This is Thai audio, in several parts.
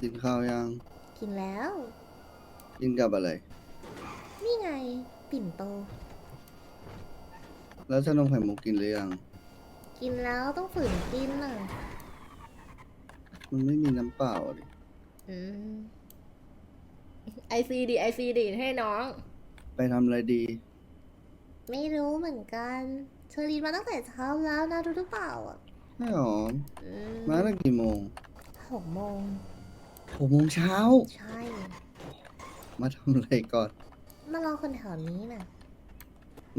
กินข้าวยังกินแล้ว กินกับอะไร นี่ไง ปิ่นโต แล้วชานมไข่มุกกินหรือยังกินแล้วต้องฝืนกินน่ะมันไม่มีน้ำเปล่าดิอืมไอซีดีไอซีดีให้น้อง ไปทำอะไรดี ไม่รู้เหมือนกันเชอรีนมาตั้งแต่เช้าแล้วนะรู้หรือเปล่าอะไม่หรออืมมาตั้งกี่โมงหกโมง หกโมงเช้า ใช่ มาทำอะไรก่อน มารอคนแถวนี้น่ะ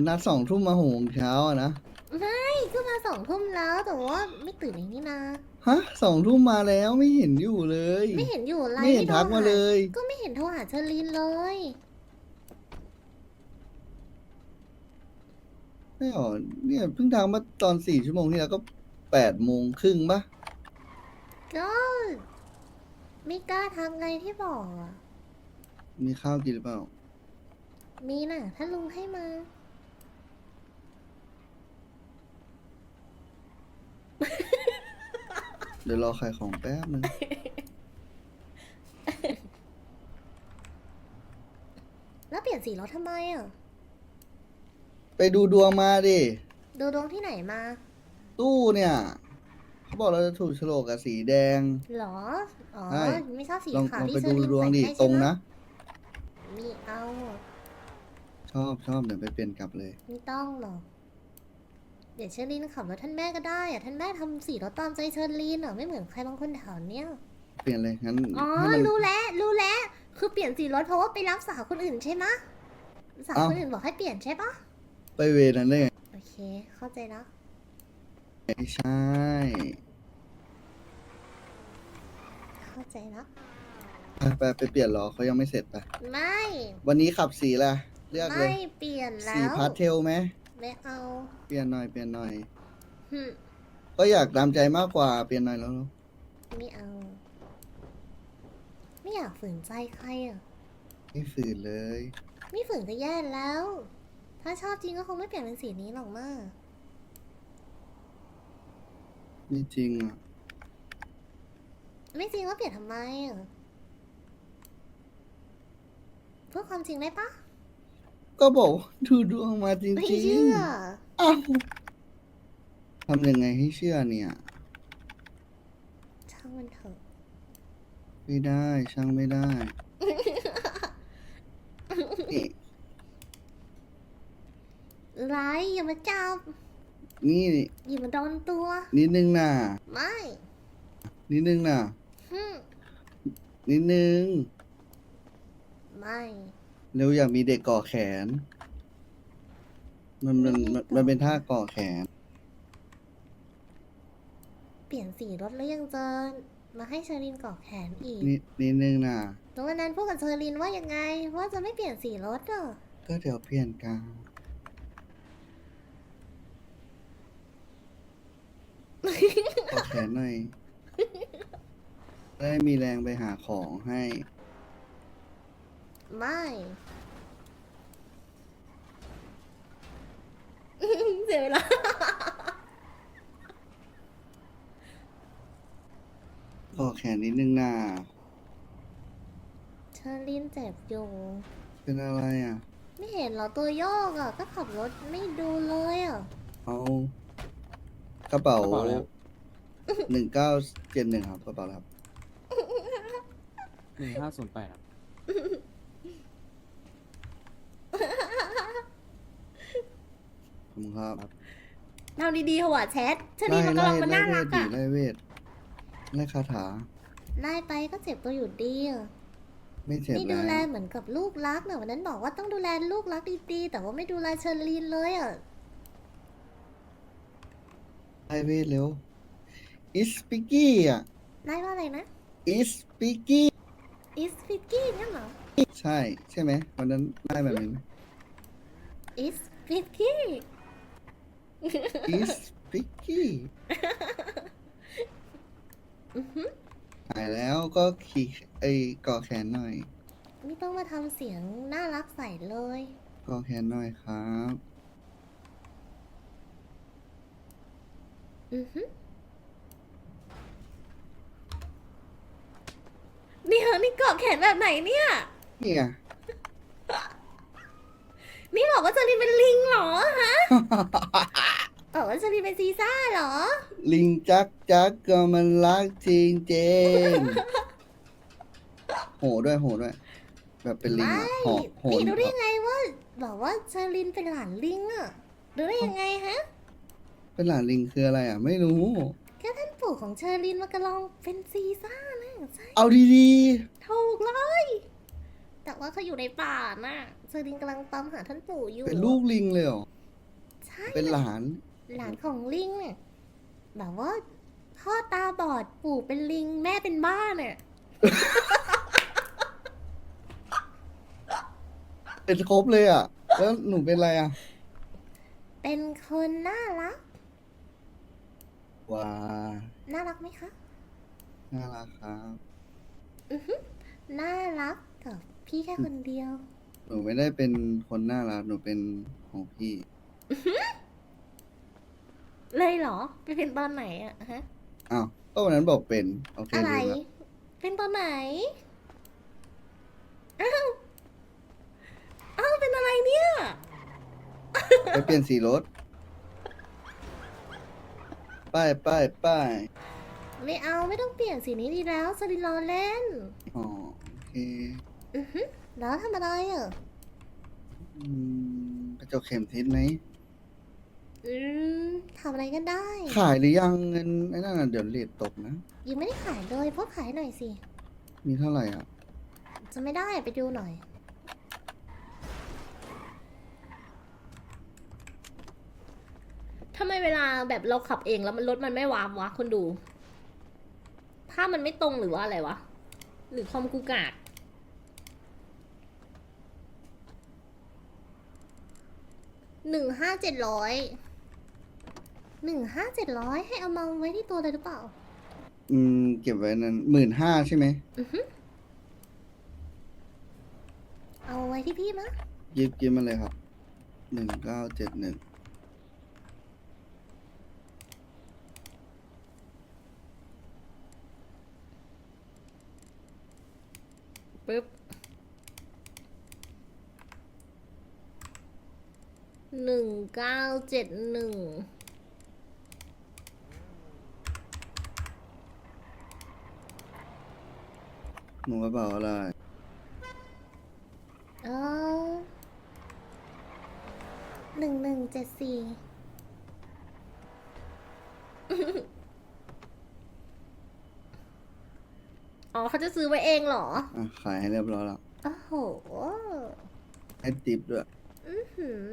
นัดสองทุ่มมาหกโมงเช้าอะนะ ไม่ก็มาสองทุ่มแล้วแต่ว่าไม่ตื่นอย่างนี้นะ ฮะสองทุ่มมาแล้วไม่เห็นอยู่เลย ไม่เห็นอยู่ไลน์ไม่เห็นโทรทักมาเลย ก็ไม่เห็นโทรหาเชอรีนเลย ไม่หรอเนี่ยเพิ่งทำมาตอนสี่ชั่วโมงที่แล้วก็แปดโมงครึ่งปะก็ ไม่กล้าทำไงที่บอกอะมีข้าวกินหรือเปล่า มีน่ะ ถ้าลุงให้มา เดี๋ยวรอขายของแป๊บนึง แล้วเปลี่ยนสีรถทำไมอะ ไปดูดวงมาดิ ดูดวงที่ไหนมา ตู้เนี่ยเขา บอกเราจะถูกโฉลกกับสีแดง หรอ อ๋อ ใช่ ไม่ชอบสีลองขาวลองที่ไปเชอดูรีนดวงใส่ดิให้ตรงใช่ไหมนะมีเอา ชอบชอบเดี๋ยวไปเปลี่ยนกลับเลย ไม่ต้องหรอก เดี๋ยวเชอรีนขับรถท่านแม่ก็ได้อะท่านแม่ทำสีรถตามใจเชอรีนอะไม่เหมือนใครบางคนแถวเนี้ย เปลี่ยนเลยงั้นอ๋อ ให้มัน รู้แล้ว รู้แล้ว คือเปลี่ยนสีรถเพราะว่าไปรับสาวคนอื่นใช่ไหมะสาวเอ้า คนอื่นบอกให้เปลี่ยนใช่ปะไปเวนั้นได้ไงโอเค เข้าใจแล้วไม่ใช่ เข้าใจแล้วไปไปไปเปลี่ยนเหรอเขายังไม่เสร็จไปไม่ วันนี้ขับสีละเลือกเลไม่ย เปลี่ยนแล้สีว พาสเทลไหมไม่เอาเปลี่ยนหน่อยเปลี่ยนหน่อย หึก็อยากตามใจมากกว่าเปลี่ยนหน่อยแล้วไม่เอา ไม่อยากฝืนใจใครอะ ไม่ฝืนเลย ไม่ฝืนก็แย่แล้ว ถ้าชอบจริงก็คงไม่เปลี่ยนเป็นสีนี้หรอกมาไม่จริงอะ ไม่จริงก็เปลี่ยนทำไมอะพูดความจริงได้ปะก็บอกว่าดูดวงมาจริงไม่จริเชื่งออ้าวทำยังไงให้เชื่อเนี่ย ช่างมันเถอะ ไม่ได้ช่างไม่ได้นี่ไรอย่ามาจับนี่อย่ามาโดนตัว นิดนึงน่ะ ไม่ นิดนึงน่ะ หึนิดนึงไม่เร็วอยากมีเด็กก่อแขน มันมันมันมันเป็นท่าก่อแขน เปลี่ยนสีรถแล้วยังจะมาให้เชอรินกอกแขนอีกนิดนิดนึงน่ะตรงนั้นพูดกับเชอรินว่ายังไง ว่าจะไม่เปลี่ยนสีรถอะก็เดี๋ยวเปลี่ยนกลางก่อแขนหน่อย ได้มีแรงไปหาของให้ ไม่ เสียเวลาก่อแขนนิดนึงน่ะเชอรินเจ็บอยู่ เป็นอะไรอะ ไม่เห็นเหรอตัวโยกอะ ก็ขับรถไม่ดูเลยอะ เอากระเป๋ากระเป๋าอะไรครับหนึ่งเก้าเจ็ดหนึ่งครับกระเป๋าอะไรครับ หนึ่งห้าศูนย์แปดครับขอบคุณครับทำดีๆหัวแชทเชอรินมันกำลังมาน่ารักดิอะ ไล่เวทไล่คาถาไล่ไปก็เจ็บตัวอยู่ดีอะไม่เจ็บไม่ดูแล้วแลเหมือนกับลูกรักเนอะวันนั้นบอกว่าต้องดูแลลูกรักดีๆ แต่ว่าไม่ดูแลเชอรีนเลยอะ ไล่เวทเร็วอิสปิกี้อะไล่ว่าอะไรนะ อิสปิกี้ อิสฟิกกี้เนี่ยเหรอใช่ ใช่ไหมวันนั้นไล่แบบนี้ไหม อิสฟิกกี้อิสปิกี้อือหือหายแล้วก็ขี่ไอ้ก่อแขนหน่อยไม่ต้องมาทำเสียงน่ารักใส่เลย ก่อแขนหน่อยครับ อือ หือเกาะแขนแบบไหนเนี่ยนี่ไงนี่บอกว่าเชอรีนเป็นลิงเหรอฮะบอกว่าเชอรีนเป็นซีซ่าเหรอ ลิงจักจักก็มันรักจริงเจงโหด้วยโหด้วย แบบเป็นลิงอะหอกโหพี่นรู้ได้ยังไงว่าบอกว่าเชอรินเป็นหลานลิงอะรู้ได้ยังไงฮะเป็นหลานลิงคืออะไรอะ ไม่รู้ ก็ท่านปู่ของเชอรินมากระลองเป็นซีซ่านะ ใช่เอาดีถูกเลย แต่ว่าเขาอยู่ในป่าน่ะเชอรินกำลังตามหาท่านปู่อยู่ๆเป็นลูกลิงเลยเหรอ ใช่ เป็นหลาน หลานของลิงเนี่ยแบบว่าพ่อตาบอดปู่เป็นลิง แม่เป็นบ้าเนี่ยเป็นครบเลยอะ แล้วหนูเป็นอะไรอะ เป็นคนน่ารัก ว้า น่ารักไหมคะ น่ารักครับน่ารักกับพี่แค่คนเดียว หนูไม่ได้เป็นคนน่ารักหนูเป็นของพี่เลยเหรอ ไปเป็นตอนไหนอะฮะ อ้าวก็วันนั้นบอกเป็นโอเคอะไรลืมละเป็นตอนไหน อ้าว อ้าวเป็นอะไรเนี่ย ไปเปลี่ยนสีรถ ป้ายป้ายป้าย ไม่เอาไม่ต้องเปลี่ยนสีนี้ดีแล้วสลินรอเล่น อ๋อโอเคอือฮึแล้วทำอะไรอะ อืมกระจกเข็มทิศไหมอืมทำอะไรก็ได้ ขายหรือยังเงินไอ้นั่นน่ะเดี๋ยวเลทตกนะ ยังไม่ได้ขายเลยพ่อขายหน่อยสิ มีเท่าไหร่อะ จะไม่ได้อะไปดูหน่อย ทำไมเวลาแบบเราขับเองแล้วมันรถมันไม่วามวะคนดู ภาพมันไม่ตรงหรือว่าอะไรวะ หรือคอมกูกากหนึ่งห้าเจ็ดร้อยหนึ่งห้าเจ็ดร้อยให้เอามาไว้ที่ตัวเลยหรือเปล่า อืม เก็บไว้นั้นหมื่นห้าใช่ไหมอือฮึเอาไว้ที่พี่มะ ยิบยิบมาเลยครับหนึ่งเก้าเจ็ดหนึ่ง ปึ๊บหนึ่งเก้าเจ็ดหนึ่งหนูกระเป๋าอะไร เออหนึ่งหนึ่งเจ็ดสี่ อ๋อเขาจะซื้อไว้เองเหรอ อะขายให้เรียบร้อยแล้วโอ้โห ให้ติปด้วยอื้อหือ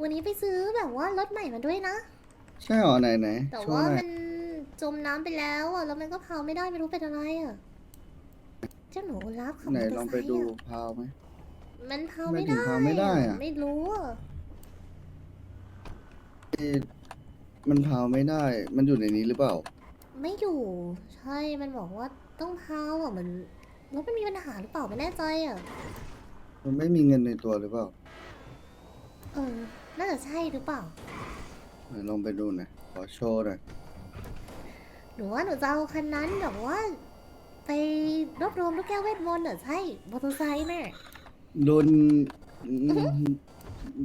วันนี้ไปซื้อแบบว่ารถใหม่มาด้วยนะ ใช่หรอไหนไหนแต่ช่วว่างไหนมันจมน้ำไปแล้วอะ แล้วมันก็เผาไม่ได้ไม่รู้เป็นอะไรอะ เจ้าหนูรับขับไหนมอเตอลองร์ไซไปค์ดูอะพาวไหม มันเผาไม่ไม่ถึงได้เผาไม่ได้อะ ไม่รู้อะที่มันพาวไม่ได้ มันอยู่ในนี้หรือเปล่า ไม่อยู่ ใช่มันบอกว่าต้องเผาอะมันรถมันมีปัญหาหรือเปล่าไม่แน่ใจอะ มันไม่มีเงินในตัวหรือเปล่าเออ น่าจะใช่หรือเปล่า ไหนลองไปดูหน่อยขอโชว์หน่อยหนูว่าหนูจะเอาคันนั้นแบบว่า ไปรวบรวมลูกแก้วเวทมนต์เหรอใช่มอเตอร์ไซค์น่ะ รุนอืม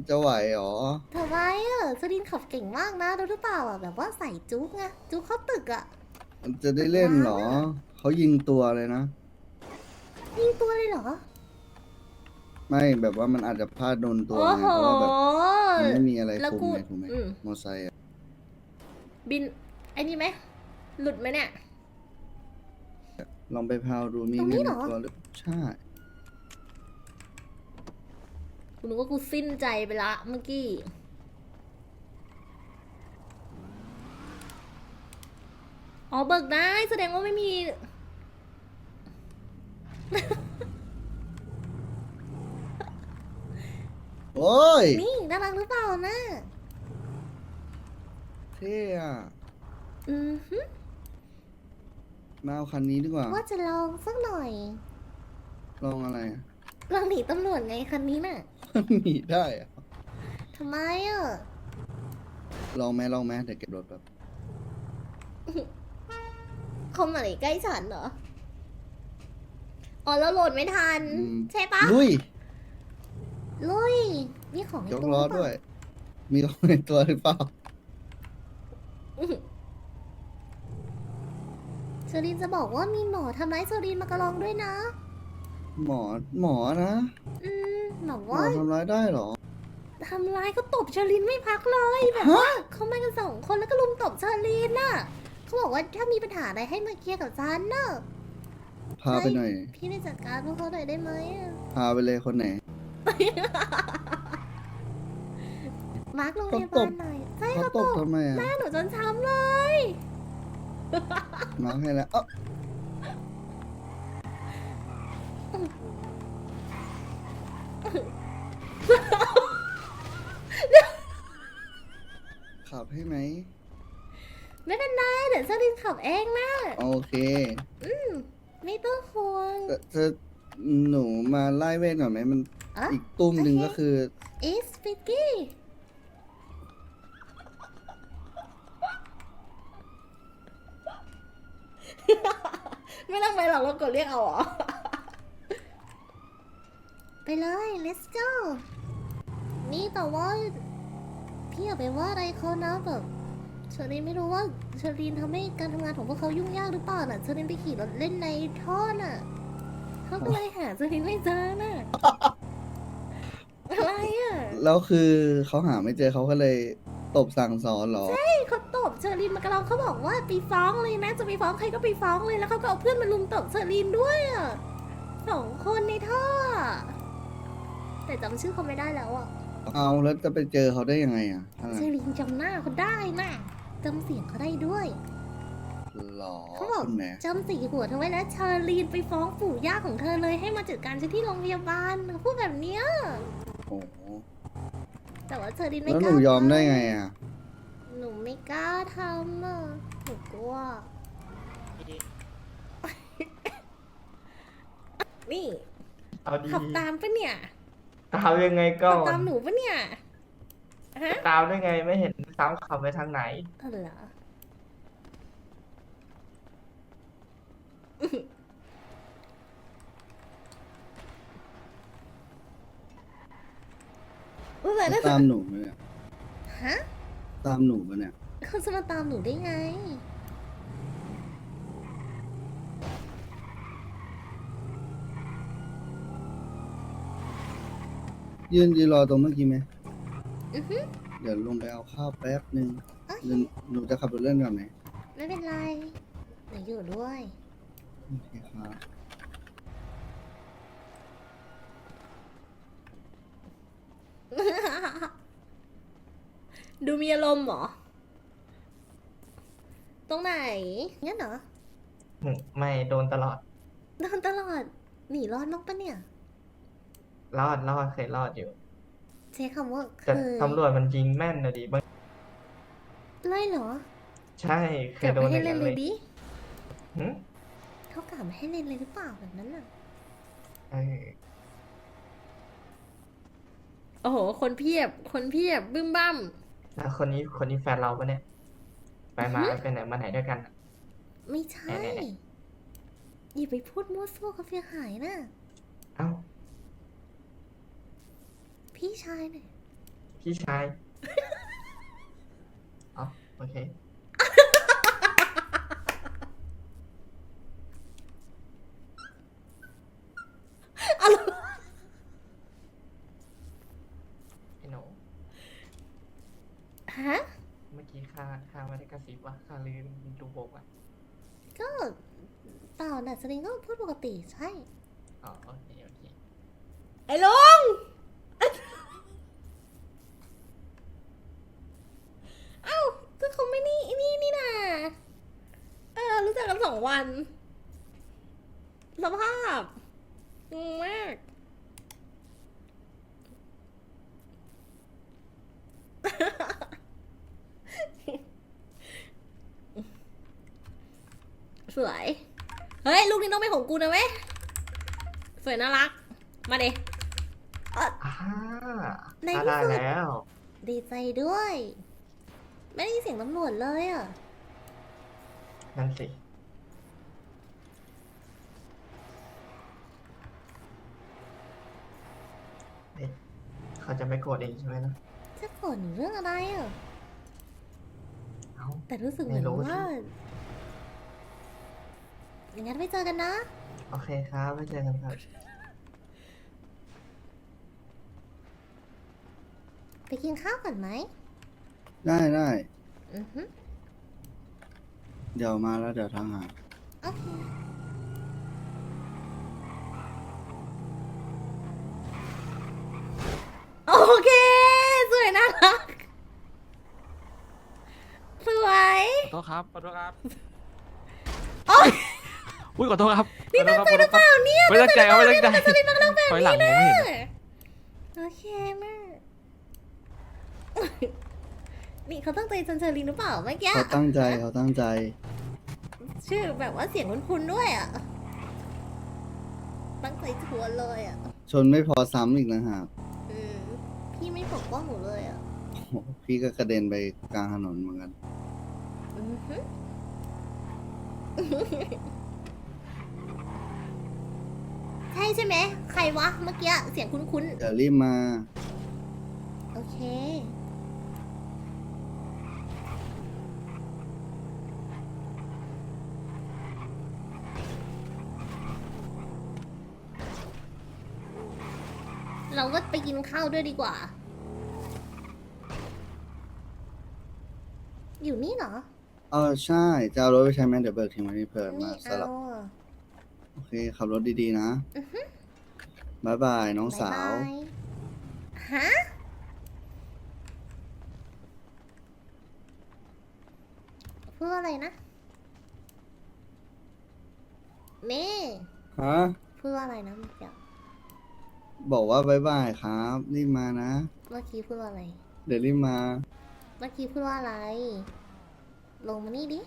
จะไหวหรอทำไมอะสดินขับเก่งมากนะรู้หรือเปล่าอะแบบว่าใส่จุ๊กไงจุ๊กเข้าตึกอะ มันจะได้เล่นเหรอ เขายิงตัวเลยนะ ยิงตัวเลยเหรอ ไม่แบบว่ามันอาจจะพลาดโดนตัวโอ้ไงโหเพราะว่าแบบมันไม่มีอะไรแล้วคุมกูไงถูกไหมอืม มอไซค์อะบินไอ้นี่ไหมหลุดไหมเนี่ย ลองไปพาวดูมีตรงนี้เงินเหรในอตัวหรือใช่ กูนึกว่ากูสิ้นใจไปละเมื่อกี้ อ๋อเบิกได้แสดงว่าไม่มี โอ้ยนี่น่ารักหรือเปล่านะเท่อะอือฮึมาเอาคันนี้ดีกว่า ว่าจะลองสักหน่อย ลองอะไรอะ ลองหนีตำรวจไงคันนี้น่ะ หนีได้อะทำไมอะลองไหมลองไหมเดี๋ยวเก็บรถแบบขอมอะไรใกล้ฉันเหรอ อ๋อแล้วโหลดไม่ทันอืมใช่ปะลุย ลุย มีของในยกตัวล้อหรือเปล่าด้วย มีล้อในตัวหรือเปล่าเชอรินจะบอกว่ามีหมอทำร้ายเชอรินมากระลองด้วยนะ หมอหมอนะอืมบอกหมอว่าทำร้ายได้เหรอ ทำร้ายก็ตบเชอรินไม่พักเลยแบบฮะว่าเขามากันสองคนแล้วก็ลุมตบเชอรินน่ะเขาบอกว่าถ้ามีปัญหาอะไรให้มาเคลียร์กับฉันน่ะ พาไปหน่อย พี่ไปจัดการพวกเขาหน่อยได้ไหมอะ พาไปเลยคนไหน มาร์คโรงพยาเขาตบาบลหน่อยใช่เขาเขาตตบบทำไมอะหน้าหนูจนช้ำเลย มาให้แล้วเอ้า ขับให้ไหม ไม่เป็นไรเดี๋ยวเชอรินขับเองนะโอเคไม่ต้องห่วง แต่เธอหนูมาไล่เวทหน่อยไหมมันอะ อีกตุ้มหนึ่งโอเคก็คือ อีสปิกกี้ไม่ต้องไปหรอกเรากดเรียกเอาเหรอ ไปเลย let's go นี่แต่ว่าพี่อย่าไปว่าอะไรเขานะแบบเชอรีนไม่รู้ว่าเชอรีนทำให้การทำงานของพวกเขายุ่งยากหรือเปล่าน่ะเชอรีนไปขี่รถเล่นในท่อน่ะเขาก็เลยหาเชอรีนไม่เจอน่ะอะไรอะแล้วคือเขาหาไม่เจอเขาก็เลยตบสั่งสอนเหรอเขาตบเชอรีนมากระลองเขาบอกว่าไปฟ้องเลยนะจะไปฟ้องใครก็ไปฟ้องเลยแล้วเขาก็เอาเพื่อนมาลุมตบเชอรีนด้วยอะสองคนในท่ออะแต่จำชื่อเขาไม่ได้แล้วอะ เอาแล้วจะไปเจอเขาได้ยังไงอะอะไรเชอรีนจำหน้าเขาได้น่ะจำเสียงเขาได้ด้วย หรอเขาบอกคนไหนจำสีหัวเธอไว้แล้วเชอรีนไปฟ้องปู่ย่าของเธอเลยให้มาจัดการฉันที่โรงพยาบาลเขาพูดแบบเนี้ยโอ้โหแต่ว่าเชอรีนไม่แล้วกหล้านูยอมได้ไงอะหนูไม่กล้าทำอะหนูกลัว นี่เอาดีขับตามปะเนี่ย ตามยังไงก่อขับนตามหนูปะเนี่ย ฮะ ตามได้ไงไม่เห็นซ้ำขับไปทางไหนเออเหรอว่าแต่ได้ตามหนูปะเนี่ยฮะ ตามหนูปะเนี่ย เขาจะมาตามหนูได้ไง ยืนยืนรอตรงเมื่อกี้ไหมอือฮึเดี๋ยวลงไปเอาข้าวแป๊บหนึ่งโอเคหรือหนูจะขับรถเล่นก่อนไหมไม่เป็นไรหนูอยู่ด้วย โอเคครับดูมีอารมณ์เหรอ ตรงไหนงั้นเหรอ ไม่โดนตลอด โดนตลอด หนีรอดนกปะเนี่ย รอดรอดเคยรอดอยู่ ใช้คำว่าเคแต่ยตำรวจมันยิงแม่นนะดิบางไล่เหรอใช่เคกลัยบโดไม่นอให้ย่างเล่นั้นนเลเลยยดิหึเขากลับไม่ให้เล่นเลยหรือเปล่าแบบนั้นน่ะ เออโอ้โห คนเพียบ คนเพียบ บึ้มบ้ามแล้วคนนี้คนนี้แฟนเราปะเนี่ย ไปมาไปไหนมาไหนด้วยกันอะไม่ใช่ ไหนไหนอย่าไปพูดมั่วซั่วเขาเสียหายนะ เอ้า พี่ชายเนี่ยพี่ชายเอ๋อโอเคไอ้หนูฮะ เมื่อกี้ข้าข้าไม่ได้กระซิบว่าข้าลืมดูโบกอะก็เปล่าน่ะสลิงก็พูดปกติใช่ อ๋อโอเคโอเค ไอ้ลุง เอ้าก็เขาไม่นี่นี่นี่นาเออ รู้จักกัน สองวันสภาพงงมาก สวย เฮ้ย ลูกนี้ต้องเป็นของกูนะเว้ย สวยน่ารัก มาเดอ่าในข้าที่ได้สุด แล้ว ดีใจด้วย ไม่ได้ยินเสียงตำรวจเลยอะ นั่นสิ เอ๊ะ เขาจะไม่โกรธเองใช่ไหมนะ จะโกรธหนูเรื่องอะไรอะ เอ้าแต่รู้สึกเหมือนไม่รู้สิ ว่าอย่างนั้นไปเจอกันนะ โอเคครับไว้เจอกันครับ ไปกินข้าวก่อนไหมได้ได้อือฮึเดี๋ยวมาแล้วเดี๋ยวทางหา โอเค โอเค สวยน่ารัก สวย ขอ โทษครับขอโทษครับโอ๊ยอุ้ยขอโทษครับนี่ตั้งใจหรือเปล่าเนี่ยไม่ตั้งใจครับไม่ตั้งใจจะได้ตั้งแบบถอยหลังนี้มองไม่เห็นนะโอเคแม่นี่เขาตั้งใจจนเชอรีนหรือเปล่าเมื่อกี้เขาตั้งใจเขาตั้งใจ ชื่อแบบว่าเสียงคุ้นๆด้วยอะตั้งใจชวนเลยอะชนไม่พอซ้ำอีกนะฮะเออพี่ไม่ปกป้องหนูเลยอะโอ้โหพี่ก็กระเด็นไปกลางถนนเหมือนกันอือฮึ ใช่ใช่ไหม ใครวะ เมื่อกี้เสียงคุ้นเดี๋ยวรีบมาๆ โอเค เราก็ไปกินข้าวด้วยดีกว่า อยู่นี่เหรอ เออใช่ จะเอารถไปใช้ไหมเดี๋ยวเบิกทิ้งไว้ที่เพิ่มไม่มาสเอาลับ อะ โอเค ขับรถดีๆนะบายบาย น้องสาว บ๊ยบยฮะ พูดอะไรนะเน่ฮะ พูดว่าอะไรนะเมื่อกี้บอกว่าบายบายครับ รีบมานะ เมื่อกี้พูดว่าอะไร เดี๋ยวรีบมา เมื่อกี้พูดว่าอะไร ลงมานี่ดิ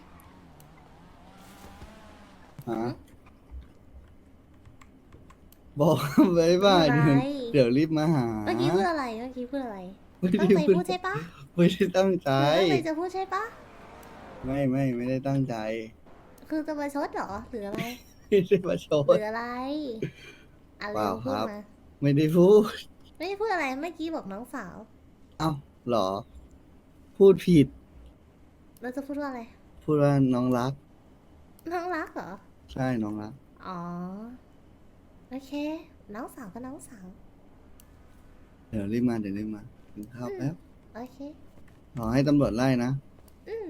ฮะบอกว่าบายบายอะไรเดี๋ยวรีบมาหาเมื่อกี้พูดอะไรเมื่อกี้พูดอะไรไม่ตั้งได้ใจพูดพูดใช่ปะไม่ได้ตั้งใจ ตั้งใจจะพูดใช่ปะไม่ไม่ไม่ได้ตั้งใจคือจะมาชดเหรอหรืออะไรไม่ได้มาโชหว์รืออะไรอะไรเปล่าพูดครับ มาไม่ได้พูด ไม่ได้พูดอะไรเมื่อกี้บอกน้องสาว เอ้าเหรอ พูดผิด เราจะพูดว่าอะไร พูดว่าน้องรัก น้องรักเหรอ ใช่น้องรัก อ๋อ โอเค น้องสาวก็น้องสาว เดี๋ยวรีบมาเดี๋ยวรีบมากินข้าวแป๊บโอเครอให้ตำรวจไล่นะ อืม